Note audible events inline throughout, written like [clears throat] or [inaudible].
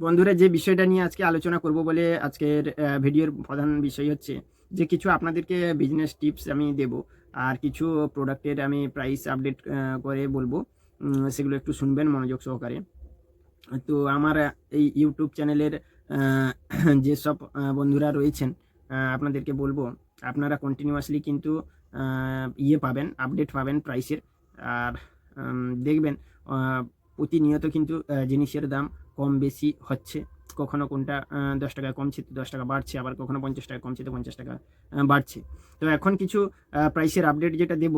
বন্ধুরা, যে বিষয়টা নিয়ে আজকে আলোচনা করব বলে আজকের ভিডিওর প্রধান বিষয় হচ্ছে যে কিছু আপনাদেরকে বিজনেস টিপস আমি দেব আর কিছু প্রোডাক্টের আমি প্রাইস আপডেট করে বলব। সেগুলো একটু শুনবেন মনোযোগ সহকারে। তো আমার এই ইউটিউব চ্যানেলের [clears throat] যেসব বন্ধুরা রয়েছেন আপনাদেরকে বলব, আপনারা কন্টিনিউয়াসলি কিন্তু ইয়ে পাবেন আপডেট পাবেন প্রাইসের আর দেখবেন প্রতিনিয়ত কিন্তু জিনিসের দাম কম বেশি হচ্ছে। কখনো কোনটা দশ টাকা কমছে, তো দশ টাকা বাড়ছে, আবার কখনো পঞ্চাশ টাকা কমছে, তো পঞ্চাশ টাকা বাড়ছে। তো এখন কিছু প্রাইসের আপডেট যেটা দেব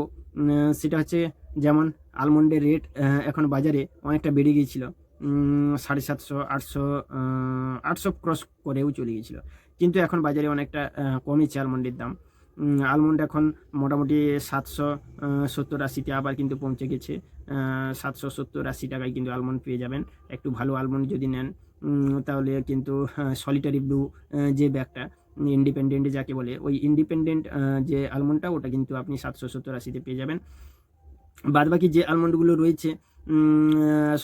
সেটা হচ্ছে যেমন আলমন্ডের রেট এখন বাজারে অনেকটা বেড়ে গিয়েছিল। সাড়ে সাতশো, আটশো আটশো ক্রস করেও চলে গিয়েছিল। কিন্তু এখন বাজারে অনেকটা কমেছে আলমন্ডের দাম। আলমন্ড এখন মোটামুটি সাতশো সত্তর আশিতে আবার কিন্তু পৌঁছে গেছে। সাতশো, সত্তর আশি টাকায় কিন্তু আলমন্ড পেয়ে যাবেন। একটু ভালো আলমন্ড যদি নেন তাহলে কিন্তু সলিটারি ব্লু যে ব্যাগটা ইন্ডিপেন্ডেন্ট যাকে বলে, ওই ইন্ডিপেন্ডেন্ট যে আলমন্ডটা ওটা কিন্তু আপনি সাতশো, সত্তর আশিতে পেয়ে যাবেন। বাদবাকি যে আলমন্ডগুলো রয়েছে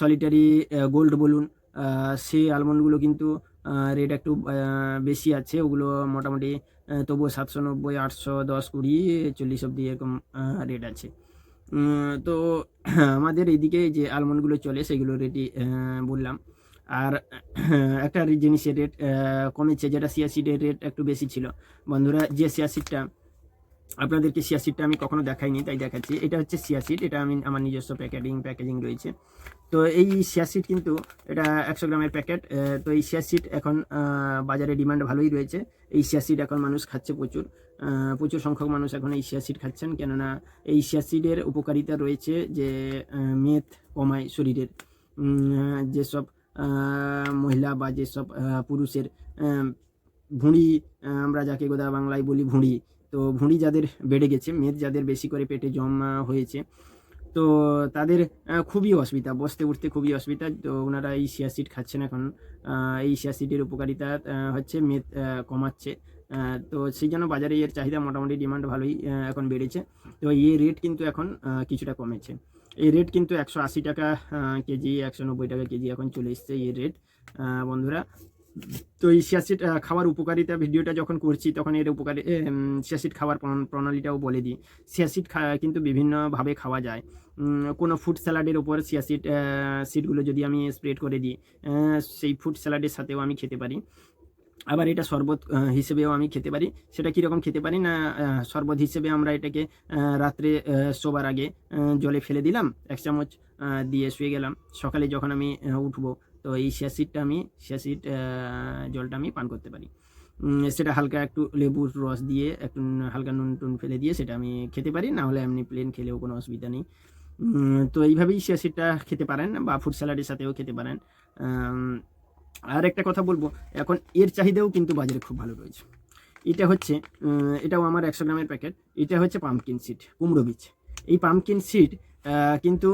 সলিটারি গোল্ড বলুন সেই আলমন্ডগুলো কিন্তু রেট একটু বেশি আছে। ওগুলো মোটামুটি তবুও সাতশো নব্বই, আটশো দশ, কুড়ি, চল্লিশ অব্দি এরকম রেট আছে। তো আমাদের এইদিকে যে আলমন্ডগুলো চলে, সেগুলো রেটই বললাম। আর একটা জিনিসের রেট কমেছে, যেটা সিয়াসিডের রেট একটু বেশি ছিল। বন্ধুরা, যে সিয়াসিডটা আপনাদেরকে সিয়াসিডটা আমি কখনো দেখাইনি, তাই দেখাচ্ছি। এটা হচ্ছে সিয়াসিড এটা আমি আমার নিজস্ব প্যাকেটিং প্যাকেজিং রয়েছে। তো এই সিয়াসিড কিন্তু এটা একশো গ্রামের প্যাকেট তো এই সিয়াসিড এখন বাজারে ডিমান্ড ভালোই রয়েছে। এই সিয়াসিড এখন মানুষ খাচ্ছে প্রচুর প্রচুর সংখ্যক মানুষ এখন এই সিয়াসিড খাচ্ছেন, কেননা এই সিয়াসিডের উপকারিতা রয়েছে যে মেদ কমায় শরীরের। যেসব মহিলা বা যেসব পুরুষের ভুঁড়ি আমরা যাকে গোদা বাংলায় বলি ভুঁড়ি তো ভুঁড়ি যাদের বেড়ে গেছে মেদ যাদের বেশি করে পেটে জমা হয়েছে তো তাদের খুবই অসুবিধা বসতে উঠতে খুবই অসুবিধা তো ওনারা এই সিয়াসিড খাচ্ছেন এখন আহ, এই সিয়াসিডের উপকারিতা হচ্ছে মেদ কমাচ্ছে তো সেই জন্য বাজারে এর চাহিদা মোটামুটি ডিমান্ড ভালোই এখন বেড়েছে তো এই রেট কিন্তু এখন কিছুটা কমেছে। এই রেট কিন্তু একশো আশি টাকা কেজি একশো নব্বই টাকা কেজি এখন চলে এসছে এই রেট বন্ধুরা। তো এই সিয়াসিড খাওয়ার উপকারিতা ভিডিওটা যখন করছি, তখন এর উপকারী সিয়াসিড খাওয়ার প্রণালীটাও বলে দিই। সিয়াসিড কিন্তু বিভিন্নভাবে খাওয়া যায়। কোনো ফুড স্যালাডের উপর সিয়াসিড সিডগুলো যদি আমি স্প্রেড করে দিই সেই ফুড স্যালাডের সাথেও আমি খেতে পারি। আবার এটা শরবত হিসেবেও আমি খেতে পারি। সেটা কীরকম খেতে পারি না শরবত হিসেবে আমরা এটাকে রাত্রে শোবার আগে জলে ফেলে দিলাম, এক চামচ দিয়ে শুয়ে গেলাম। সকালে যখন আমি উঠবো তো এই শিয়াসিডটা আমি শিয়াসিড জলটা আমি পান করতে পারি। সেটা হালকা একটু লেবুর রস দিয়ে, একটু হালকা নুন টুন ফেলে দিয়ে সেটা আমি খেতে পারি, না হলে এমনি প্লেন খেলেও কোনো অসুবিধা নেই। তো এইভাবেই শিয়াসিডটা খেতে পারেন বা ফুড স্যালাডের সাথেও খেতে পারেন। আর একটা কথা বলব, এখন এর চাহিদাও কিন্তু বাজারে খুব ভালো রয়েছে। এটা হচ্ছে এটাও আমার একশো গ্রামের প্যাকেট, এটা হচ্ছে পাম্পকিন সিড কুমড়ো বীজ। এই পাম্পকিন সিড কিন্তু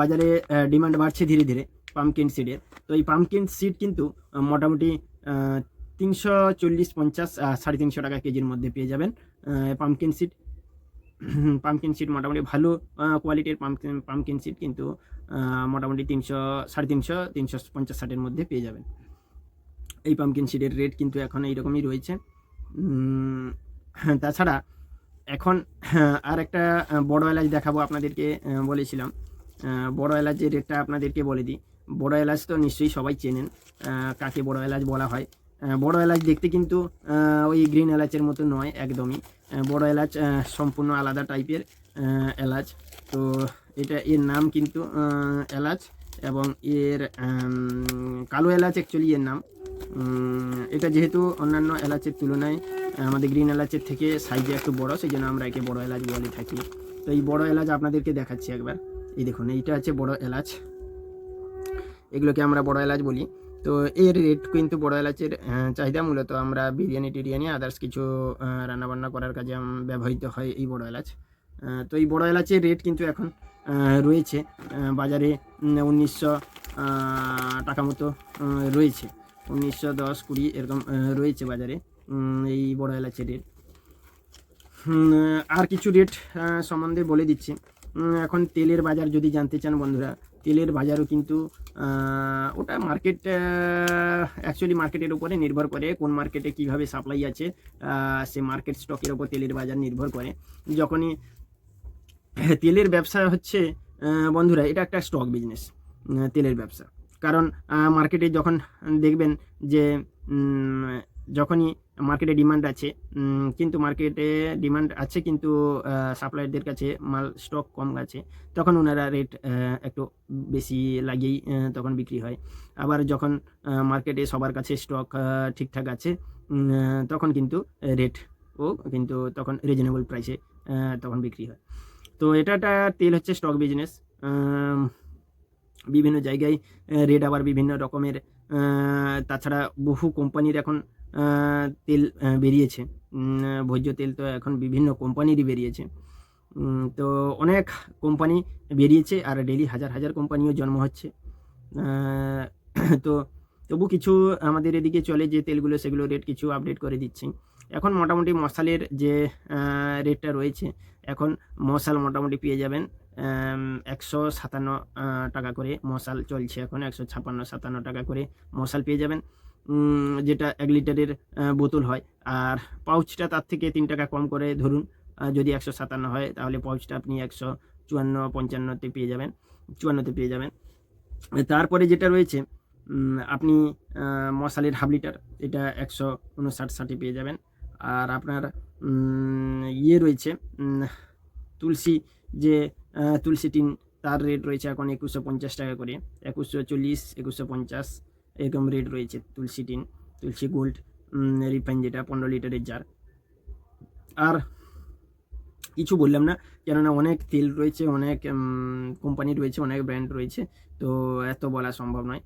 বাজারে ডিমান্ড বাড়ছে ধীরে ধীরে। পাম্পকিন সিডের তো এই পাম্পকিন সিড কিন্তু মোটামুটি তিনশো চল্লিশ পঞ্চাশ সাড়ে তিনশো টাকা কেজির মধ্যে পেয়ে যাবেন পাম্পকিন সিড পাম্পকিন সিড মোটামুটি ভালো কোয়ালিটির পাম্পকিন পাম্পকিন সিড কিন্তু মোটামুটি তিনশো, সাড়ে তিনশো তিনশো পঞ্চাশ, ষাটের মধ্যে পেয়ে যাবেন। এই পাম্পকিন সিডের রেট কিন্তু এখন এইরকমই রয়েছে। [clears throat] তাছাড়া এখন, [clears throat] আর একটা বড় এলাচ দেখাবো আপনাদেরকে বলেছিলাম। বড় এলাচের রেটটা আপনাদেরকে বলে দিই। বড় এলাচ তো নিশ্চয়ই সবাই চেনেন কাকে বড় এলাচ বলা হয়। বড় এলাচ দেখতে কিন্তু ওই গ্রিন এলাচের মতো নয় একদমই। বড় এলাচ সম্পূর্ণ আলাদা টাইপের এলাচ। তো এটা এর নাম কিন্তু এলাচ এবং এর কালো এলাচ অ্যাকচুয়ালি এর নাম। এটা যেহেতু অন্যান্য এলাচের তুলনায় আমাদের গ্রিন এলাচের থেকে সাইজে একটু বড় সেই জন্য আমরা একে বড় এলাচ বলে থাকি। তো এই বড় এলাচ আপনাদেরকে দেখাচ্ছি একবার। এই দেখুন, এইটা হচ্ছে বড় এলাচ। এগুলোকে আমরা বড় এলাচ বলি। তো এর রেট কিন্তু বড় এলাচের চাহিদা মূলত আমরা বিরিয়ানি টিরিয়ানি আদার্স কিছু রান্নাবান্না করার কাজে ব্যবহৃত হয় এই বড় এলাচ। তো এই বড় এলাচের রেট কিন্তু এখন রয়েছে বাজারে উনিশশো টাকা মতো রয়েছে। উনিশশো দশ কুড়ি এরকম রয়েছে বাজারে এই বড় এলাচের রেট আর কিছু রেট সম্বন্ধে বলে দিচ্ছি। এখন তেলের বাজার যদি জানতে চান বন্ধুরা, তেলের বাজারও কিন্তু ওটা মার্কেট অ্যাকচুয়ালি মার্কেটের উপরে নির্ভর করে কোন মার্কেটে কীভাবে সাপ্লাই আছে সে মার্কেট স্টকের উপর তেলের বাজার নির্ভর করে। যখনই তেলের ব্যবসা হচ্ছে বন্ধুরা, এটা একটা স্টক বিজনেস তেলের ব্যবসা। কারণ মার্কেটে যখন দেখবেন যে যখনই মার্কেটে ডিমান্ড আছে কিন্তু মার্কেটে ডিমান্ড আছে কিন্তু সাপ্লায়ারদের কাছে মাল স্টক কম আছে, তখন ওনারা রেট একটু বেশি লাগিয়েই তখন বিক্রি হয়। আবার যখন মার্কেটে সবার কাছে স্টক ঠিকঠাক আছে তখন কিন্তু রেট ও কিন্তু তখন রিজনেবল প্রাইসে তখন বিক্রি হয়। তো এটা তেল হচ্ছে স্টক বিজনেস বিভিন্ন জায়গায় রেট আবার বিভিন্ন রকমের তাছাড়া বহু কোম্পানির এখন তেল বেরিয়েছে। ভোজ্য তেল তো এখন বিভিন্ন কোম্পানিরই বেরিয়েছে। তো অনেক কোম্পানি বেরিয়েছে আর ডেলি হাজার হাজার কোম্পানিও জন্ম হচ্ছে। তো তবু কিছু আমাদের এদিকে চলে যে তেলগুলো, সেগুলো রেট কিছু আপডেট করে দিচ্ছি। এখন মোটামুটি মশালের যে রেটটা রয়েছে, এখন মশাল মোটামুটি পেয়ে যাবেন। একশো সাতান্ন টাকা করে মশাল চলছে এখন, একশো ছাপান্ন সাতান্ন টাকা করে মশাল পেয়ে যাবেন। যেটা এক লিটারের বোতল হয়। আর পাউচটা তার থেকে তিন টাকা কম করে ধরুন যদি একশো সাতান্ন হয়, তাহলে পাউচটা আপনি একশো চুয়ান্ন, পঞ্চান্নতে পেয়ে যাবেন, চুয়ান্নতে পেয়ে যাবেন। তারপরে যেটা রয়েছে আপনি মশালের হাফ লিটার, এটা একশো উনষাট, ষাটে পেয়ে যাবেন। আর আপনার ইয়ে রয়েছে তুলসী যে তুলসী টিন তার রেট রয়েছে এখন একুশশো পঞ্চাশ টাকা করে। একুশশো চল্লিশ, একুশশো পঞ্চাশ, এরকম রেট রয়েছে Tulsi tin Tulsi gold refine যেটা, পনেরো লিটারের জার আর কিছু বললাম না, কেননা অনেক তেল রয়েছে, অনেক কোম্পানি রয়েছে, অনেক ব্র্যান্ড রয়েছে, তো এত বলা সম্ভব নয়।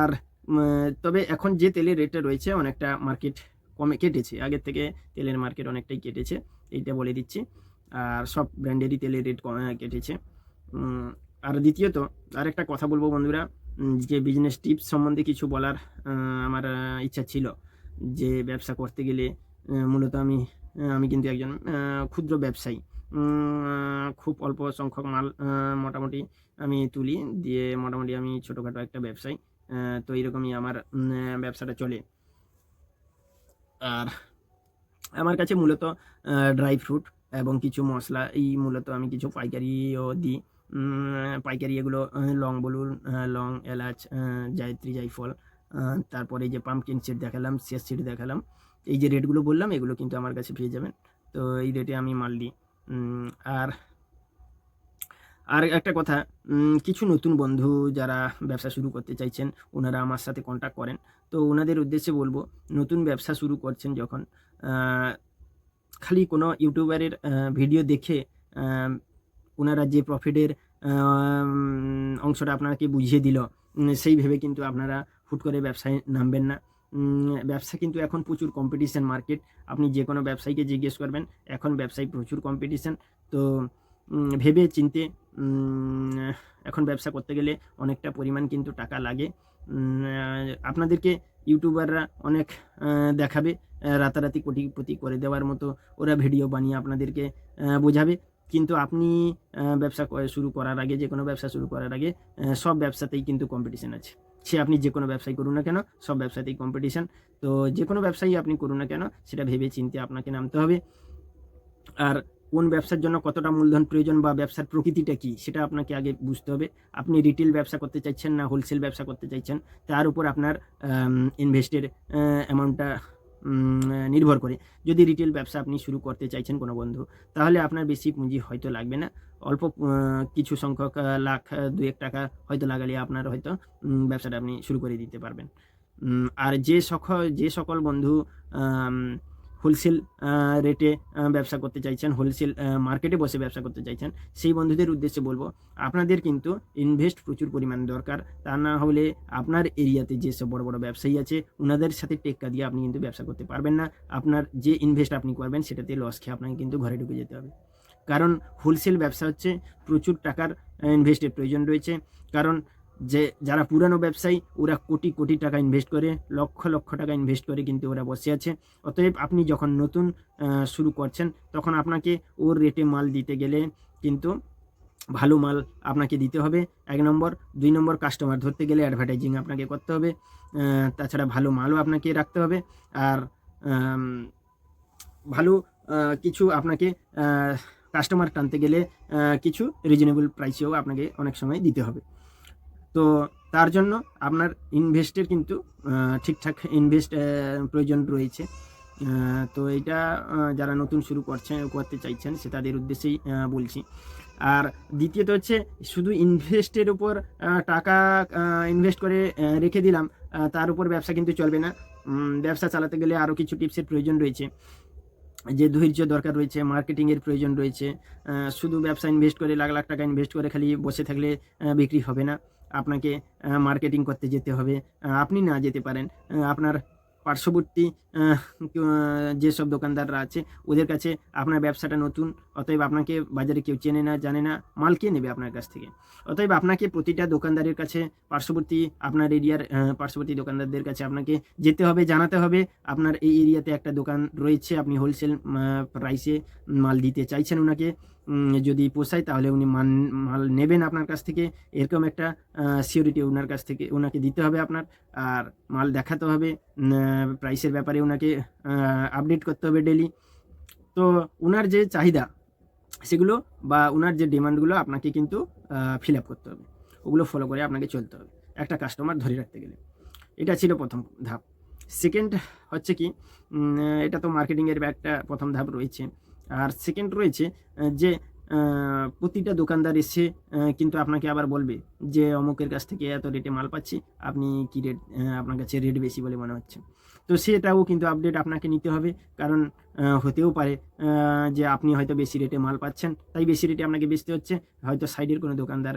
আর তবে এখন যে তেলের রেটটা রয়েছে অনেকটা মার্কেট কমে, কেটেছে। আগের থেকে তেলের মার্কেট অনেকটাই কেটেছে, এইটা বলে দিচ্ছি। আর সব ব্র্যান্ডেরই তেলের রেট কেটেছে। আর দ্বিতীয়ত আর একটা কথা বলব বন্ধুরা যে বিজনেস টিপস সম্বন্ধে কিছু বলার আমার ইচ্ছা ছিল যে ব্যবসা করতে গেলে মূলত আমি আমি কিন্তু একজন ক্ষুদ্র ব্যবসায়ী। খুব অল্প সংখ্যক মাল মোটামুটি আমি তুলি, দিয়ে মোটামুটি আমি ছোটোখাটো একটা ব্যবসায়ী তো এইরকমই আমার ব্যবসাটা চলে। আর আমার কাছে মূলত ড্রাই ফ্রুট এবং কিছু মশলা এই মূলত আমি কিছু পাইকারিও দিই। পাইকারি এগুলো লং বলুন লং এলাচ জায়ত্রী জায়ফল আহ, তারপরে যে পাম্পকিন সিড দেখালাম শেষ সিড দেখালাম এই যে রেটগুলো বললাম এগুলো কিন্তু আমার কাছে পেয়ে যাবেন। তো এই রেটে আমি মাল দিই। আর আর একটা কথা কিছু নতুন বন্ধু যারা ব্যবসা শুরু করতে চাইছেন ওনারা আমার সাথে কন্ট্যাক্ট করেন। তো ওনাদের উদ্দেশ্যে বলব নতুন ব্যবসা শুরু করছেন যখন খালি কোনো ইউটিউবারের ভিডিও দেখে ওনারা যে প্রফিটের অংশটা আপনাকে বুঝিয়ে দিল সেই ভেবে কিন্তু আপনারা হুট করে ব্যবসায় নামবেন না। ব্যবসা কিন্তু এখন প্রচুর কম্পিটিশান মার্কেট আপনি যে কোনো ব্যবসায়ীকে জিজ্ঞেস করবেন, এখন ব্যবসায় প্রচুর কম্পিটিশান তো ভেবে চিনতে এখন ব্যবসা করতে গেলে অনেকটা পরিমাণ কিন্তু টাকা লাগে। আপনাদেরকে ইউটিউবাররা অনেক দেখাবে। রাতারাতি কোটিপতি করে দেওয়ার মতো ওরা ভিডিও বানিয়ে আপনাদেরকে বোঝাবে। কিন্তু আপনি ব্যবসা শুরু করার আগে, যে কোনো ব্যবসা শুরু করার আগে সব ব্যবসাতেই কিন্তু কম্পিটিশন আছে। সে আপনি যে কোনো ব্যবসায় করুন না কেন, সব ব্যবসাতেই কম্পিটিশন তো যে কোনো ব্যবসায়ী আপনি করুন না কেন, সেটা ভেবে চিনতে আপনাকে নামতে হবে। আর কোন ব্যবসার জন্য কতটা মূলধন প্রয়োজন বা ব্যবসার প্রকৃতিটা কি, সেটা আপনাকে আগে বুঝতে হবে। আপনি রিটেল ব্যবসা করতে চাইছেন না হোলসেল ব্যবসা করতে চাইছেন, তার উপর আপনার ইনভেস্টের অ্যামাউন্টটা নির্ভর করে। যদি রিটেল ব্যবসা আপনি শুরু করতে চাইছেন কোনো বন্ধু, তাহলে আপনার বেশি পুঁজি হয়তো লাগবে না। অল্প কিছু সংখ্যক লাখ দু এক টাকা হয়তো লাগালে আপনার হয়তো ব্যবসাটা আপনি শুরু করে দিতে পারবেন। আর যে সকল যে সকল বন্ধু হোলসেল রেটে ব্যবসা করতে চাইছেন, হোলসেল মার্কেটে বসে ব্যবসা করতে চাইছেন, সেই বন্ধুদের উদ্দেশ্যে বলব, আপনাদের কিন্তু ইনভেস্ট প্রচুর পরিমাণ দরকার। তা না হলে আপনার এরিয়াতে যেসব বড় বড় ব্যবসায়ী আছে ওনাদের সাথে টেক্কা দিয়ে আপনি কিন্তু ব্যবসা করতে পারবেন না। আপনার যে ইনভেস্ট আপনি করবেন, সেটাতে লস খেয়ে আপনাকে কিন্তু ঘরে ঢুকে যেতে হবে। কারণ হোলসেল ব্যবসা হচ্ছে প্রচুর টাকার ইনভেস্টের প্রয়োজন রয়েছে। কারণ যে যারা পুরানো ব্যবসায়ী, ওরা কোটি কোটি টাকা ইনভেস্ট করে, লক্ষ লক্ষ টাকা ইনভেস্ট করে কিন্তু ওরা বসে আছে। অতএব আপনি যখন নতুন শুরু করছেন, তখন আপনাকে ওর রেটে মাল দিতে গেলে কিন্তু ভালো মাল আপনাকে দিতে হবে। এক নম্বর। দুই নম্বর কাস্টমার ধরতে গেলে অ্যাডভার্টাইজিং আপনাকে করতে হবে। তাছাড়া ভালো মালও আপনাকে রাখতে হবে। আর ভালো কিছু আপনাকে কাস্টমার টানতে গেলে কিছু রিজনেবল প্রাইসেও আপনাকে অনেক সময় দিতে হবে। তো তার জন্য আপনার ইনভেস্টের কিন্তু ঠিকঠাক ইনভেস্ট প্রয়োজন রয়েছে। তো এটা যারা নতুন শুরু করছে, করতে চাইছেন, সে তাদের উদ্দেশ্যেই বলছি। আর দ্বিতীয়ত হচ্ছে, শুধু ইনভেস্টের উপর টাকা ইনভেস্ট করে রেখে দিলাম তার উপর ব্যবসা কিন্তু চলবে না। ব্যবসা চালাতে গেলে আরও কিছু টিপসের প্রয়োজন রয়েছে। যে ধৈর্য দরকার রয়েছে মার্কেটিংয়ের প্রয়োজন রয়েছে শুধু ব্যবসা ইনভেস্ট করে লাখ লাখ টাকা ইনভেস্ট করে খালি বসে থাকলে বিক্রি হবে না। আপনাকে মার্কেটিং করতে যেতে হবে। আপনি না যেতে পারেন। আপনার পার্শ্ববর্তী যেসব দোকানদাররা আছে, ওদের কাছে আপনার ব্যবসাটা নতুন, অতএব আপনাকে বাজারে কেউ চেনে না, জানে না, মাল কে নেবে আপনার কাছ থেকে? অতএব আপনাকে প্রতিটা দোকানদারের কাছে, পার্শ্ববর্তী আপনার এরিয়ার পার্শ্ববর্তী দোকানদারদের কাছে আপনাকে যেতে হবে, জানাতে হবে। আপনার এই এরিয়াতে একটা দোকান রয়েছে, আপনি হোলসেল প্রাইসে মাল দিতে চাইছেন ওনাকে। যদি পোষায়, তাহলে উনি মান, মাল নেবেন আপনার কাছ থেকে। এরকম একটা সিওরিটি ওনার কাছ থেকে ওনাকে দিতে হবে আপনার। আর মাল দেখাতে হবে প্রাইসের ব্যাপারে ওনাকে আপডেট করতে হবে ডেলি তো ওনার যে চাহিদা, সেগুলো বা ওনার যে ডিমান্ডগুলো আপনাকে কিন্তু ফিল আপ করতে হবে। ওগুলো ফলো করে আপনাকে চলতে হবে, একটা কাস্টমার ধরে রাখতে গেলে। এটা ছিল প্রথম ধাপ। সেকেন্ড হচ্ছে কি এটা তো মার্কেটিংয়ের একটা প্রথম ধাপ রয়েছে। আর সেকেন্ড রয়েছে যে প্রতিটা দোকানদার এসে কিন্তু আপনাকে আবার বলবে যে, অমুকের কাছ থেকে এত রেটে মাল পাচ্ছি, আপনি কি রেট আপনার কাছে রেট বেশি বলে মনে হচ্ছে? তো সেটাও কিন্তু আপডেট আপনাকে নিতে হবে, কারণ হতেও পারে যে আপনি হয়তো বেশি রেটে মাল পাচ্ছেন, তাই বেশি রেটে আপনাকে বেচতে হচ্ছে, হয়তো সাইডের কোনো দোকানদার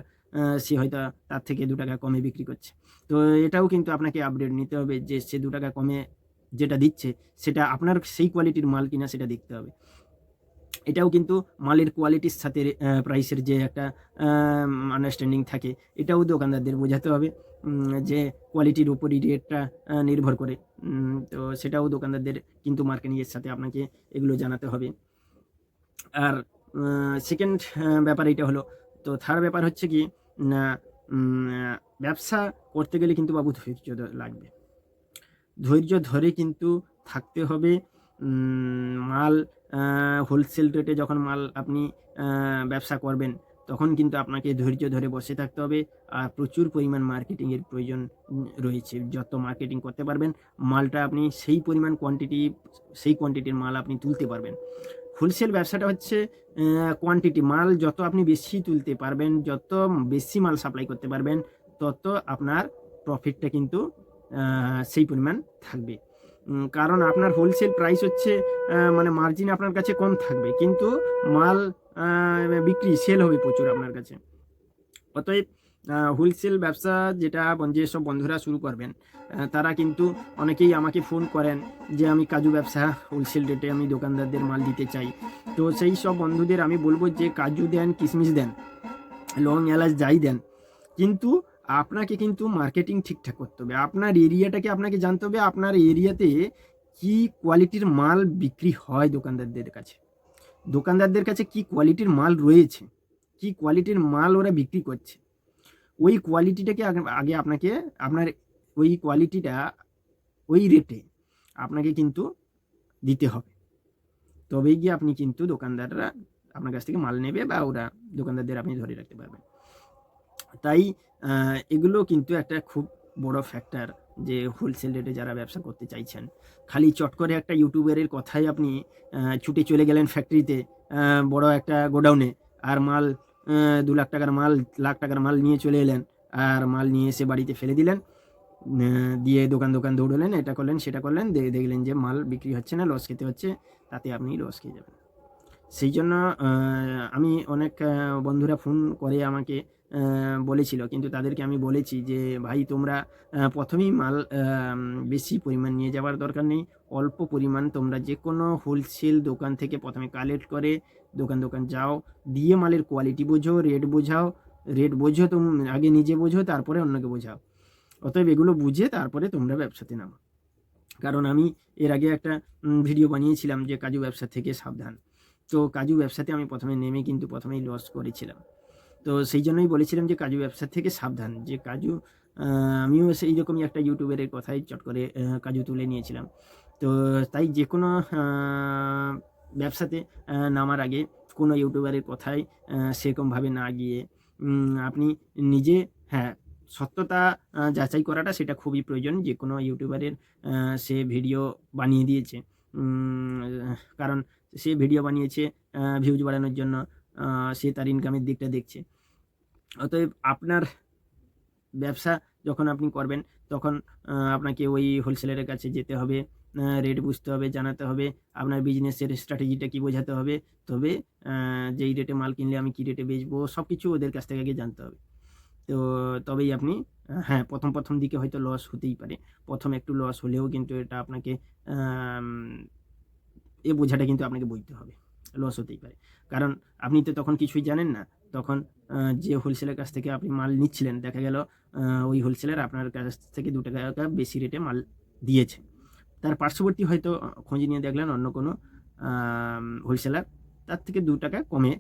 সে হয়তো তার থেকে দু টাকা কমে বিক্রি করছে। তো এটাও কিন্তু আপনাকে আপডেট নিতে হবে যে, সে দু টাকা কমে যেটা দিচ্ছে, সেটা আপনার সেই কোয়ালিটির মাল কিনা সেটা দেখতে হবে। এটাও কিন্তু মালের কোয়ালিটির সাথে প্রাইসের যে একটা আন্ডারস্ট্যান্ডিং থাকে, এটাও দোকানদারদের বোঝাতে হবে যে কোয়ালিটির উপরই রেটটা নির্ভর করে। তো সেটাও দোকানদারদের কিন্তু মার্কেটিংয়ের সাথে আপনাকে এগুলো জানাতে হবে। আর সেকেন্ড ব্যাপার এটা হলো, তো থার্ড ব্যাপার হচ্ছে কি না ব্যবসা করতে গেলে কিন্তু বাবু ধৈর্য লাগবে। ধৈর্য ধরে কিন্তু থাকতে হবে মাল হোলসেল রেটে যখন মাল আপনি ব্যবসা করবেন, তখন কিন্তু আপনাকে ধৈর্য ধরে বসে থাকতে হবে। আর প্রচুর পরিমাণ মার্কেটিংয়ের প্রয়োজন রয়েছে। যত মার্কেটিং করতে পারবেন, মালটা আপনি সেই পরিমাণ কোয়ান্টিটি সেই কোয়ান্টিটির মাল আপনি তুলতে পারবেন। হোলসেল ব্যবসাটা হচ্ছে কোয়ান্টিটি মাল যত আপনি বেশি তুলতে পারবেন, যত বেশি মাল সাপ্লাই করতে পারবেন, তত আপনার প্রফিটটা কিন্তু সেই পরিমাণ থাকবে। কারণ আপনার হোলসেল প্রাইস হচ্ছে মানে মার্জিন আপনার কাছে কম থাকবে। কিন্তু মাল বিক্রি সেল হবে প্রচুর আপনার কাছে। অতএব হোলসেল ব্যবসা যেটা যেসব বন্ধুরা শুরু করবেন তারা কিন্তু অনেকেই আমাকে ফোন করেন যে আমি কাজু ব্যবসা হোলসেল রেটে আমি দোকানদারদের মাল দিতে চাই। তো সেই সব বন্ধুদের আমি বলব যে কাজু দেন কিশমিশ দেন লং এলাচ, যাই দেন। কিন্তু আপনাকে কিন্তু মার্কেটিং ঠিকঠাক করতে হবে। আপনার এরিয়াটাকে আপনাকে জানতে হবে, আপনার এরিয়াতে কি কোয়ালিটির মাল বিক্রি হয় দোকানদারদের কাছে। দোকানদারদের কাছে কি কোয়ালিটির মাল রয়েছে, কি কোয়ালিটির মাল ওরা বিক্রি করছে। ওই কোয়ালিটিটাকে আগে- আপনাকে, আপনার ওই কোয়ালিটিটা ওই রেটে আপনাকে কিন্তু দিতে হবে। তবেই গিয়ে আপনি কিন্তু দোকানদাররা আপনার কাছ থেকে মাল নেবে বা ওরা দোকানদারদের আপনি ধরে রাখতে পারবেন। তাই এগুলো কিন্তু একটা খুব বড় ফ্যাক্টর যে হোলসেল রেটে যারা ব্যবসা করতে চাইছেন। খালি চট করে একটা ইউটিউবারের কথাই আপনি ছুটে চলে গেলেন ফ্যাক্টরিতে বড় একটা গোডাউনে আর মাল দু লাখ টাকার মাল, লাখ টাকার মাল নিয়ে চলে এলেন। আর মাল নিয়ে এসে বাড়িতে ফেলে দিলেন। দিয়ে দোকান দোকান দৌড়লেন, এটা করলেন, সেটা করলেন দেখলেন যে মাল বিক্রি হচ্ছে না লস খেতে হচ্ছে, তাতে আপনি লস খেয়ে যাবেন। সেই জন্য আমি অনেক বন্ধুরা ফোন করে আমাকে বলেছিল। কিন্তু তাদেরকে আমি বলেছি যে, ভাই, তোমরা প্রথমেই মাল বেশি পরিমাণ নিয়ে যাওয়ার দরকার নেই। অল্প পরিমাণ তোমরা যে কোনো হোলসেল দোকান থেকে প্রথমে কালেক্ট করে, দোকান দোকান যাও, দিয়ে মালের কোয়ালিটি বোঝো রেট বোঝাও। রেট বোঝো তুমি, আগে নিজে বোঝো, তারপরে অন্যকে বোঝাও। অতএব এগুলো বুঝে তারপরে তোমরা ব্যবসাতে নামো। কারণ আমি এর আগে একটা ভিডিও বানিয়েছিলাম যে, কাজু ব্যবসা থেকে সাবধান। তো কাজু ব্যবসাতে আমি প্রথমে নেমে কিন্তু প্রথমেই লস করেছিলাম। তো সেই জন্যই বলেছিলাম যে কাজু ব্যবসা থেকে সাবধান। যে কাজু আমিও সেই রকমই একটা ইউটিউবের কথাই চট করে কাজু তুলে নিয়েছিলাম। তো তাই যে কোনো ব্যবসাতে নামার আগে কোনো ইউটিউবারের কথায় সেরকমভাবে না গিয়ে আপনি নিজে হ্যাঁ সত্যতা যাচাই করাটা সেটা খুবই প্রয়োজন। যে কোনো ইউটিউবারের সে ভিডিও বানিয়ে দিয়েছে। কারণ সে ভিডিও বানিয়েছে ভিউজ বাড়ানোর জন্য সে তার ইনকামের দিকটা দেখছে। অতএব আপনার ব্যবসা যখন আপনি করবেন, তখন আপনাকে ওই হোলসেলারের কাছে যেতে হবে রেট বুঝতে হবে, জানাতে হবে, আপনার বিজনেসের স্ট্র্যাটেজিটা কি বোঝাতে হবে, তবে যেই রেটে মাল কিনলে আমি কী রেটে বেচবো সব কিছু ওদের কাছ থেকে আগে জানতে হবে। তো তবেই আপনি হ্যাঁ প্রথম প্রথম দিকে হয়তো লস হতেই পারে। প্রথম একটু লস হলেও কিন্তু এটা আপনাকে এ বোঝাটা কিন্তু আপনাকে বুঝতে হবে। লস হতেই পারে। কারণ আপনি তো তখন কিছুই জানেন না। তখন যে হোলসেলের কাছ থেকে আপনি মাল নিচ্ছিলেন, দেখা গেল ওই হোলসেলার আপনার কাছ থেকে দু টাকা বেশি রেটে মাল দিয়েছে। তার পার্শ্ববর্তী হয়তো খোঁজ নিয়ে দেখলেন অন্য কোনো হোলসেলার তার থেকে দু টাকা কমে,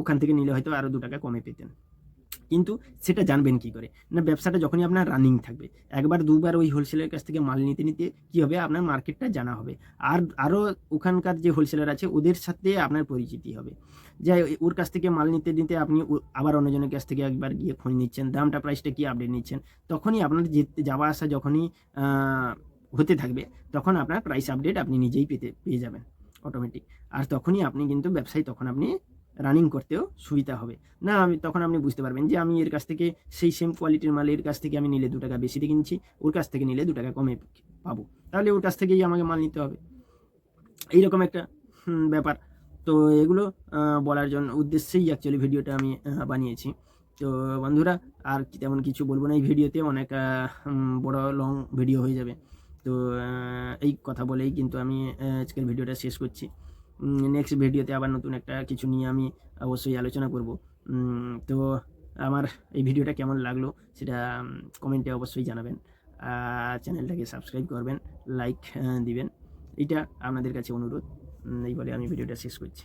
ওখান থেকে নিলে হয়তো আরও দু টাকা কমে পেতেন। কিন্তু সেটা জানবেন কি করে? না, ব্যবসাটা যখনই আপনার রানিং থাকবে। একবার, দুবার ওই হোলসেলের কাছ থেকে মাল নিতে নিতে কী হবে? আপনার মার্কেটটা জানা হবে। আর আরও ওখানকার যে হোলসেলার আছে, ওদের সাথে আপনার পরিচিতি হবে। যাই ওর কাছ থেকে মাল নিতে নিতে আপনি আবার অন্যজনের কাছ থেকে একবার গিয়ে খোঁজ নিচ্ছেন, দামটা প্রাইসটা কি আপডেট নিচ্ছেন? তখনই আপনার যেতে যাওয়া আসা যখনই হতে থাকবে, তখন আপনার প্রাইস আপডেট আপনি নিজেই পেতে, পেয়ে যাবেন অটোমেটিক আর তখনই আপনি কিন্তু ব্যবসায়, তখন আপনি রানিং করতেও সুবিধা হবে। না, আমি তখন আপনি বুঝতে পারবেন যে আমি এর কাছ থেকে সেই সেম কোয়ালিটির মাল এর কাছ থেকে আমি নিলে দু টাকা বেশি দিয়ে কিনছি, ওর কাছ থেকে নিলে দু টাকা কমে পাবো। তাহলে ওর কাছ থেকেই আমাকে মাল নিতে হবে। এইরকম একটা ব্যাপার। তো এগুলো বলার জন্য উদ্দেশ্যেই অ্যাকচুয়ালি ভিডিওটা আমি বানিয়েছি। তো বন্ধুরা, আর তেমন কিছু বলব না, এই ভিডিওতে অনেক বড় লং ভিডিও হয়ে যাবে। তো এই কথা বলেই কিন্তু আমি আজকের ভিডিওটা শেষ করছি। নেক্সট ভিডিওতে আবার নতুন একটা কিছু নিয়ে আমি অবশ্যই আলোচনা করব। তো আমার এই ভিডিওটা কেমন লাগল সেটা কমেন্টে অবশ্যই জানাবেন। চ্যানেলটাকে সাবস্ক্রাইব করবেন লাইক দিবেন। এটা আপনাদের কাছে অনুরোধ। এই বলে আমি ভিডিওটা শেষ করছি।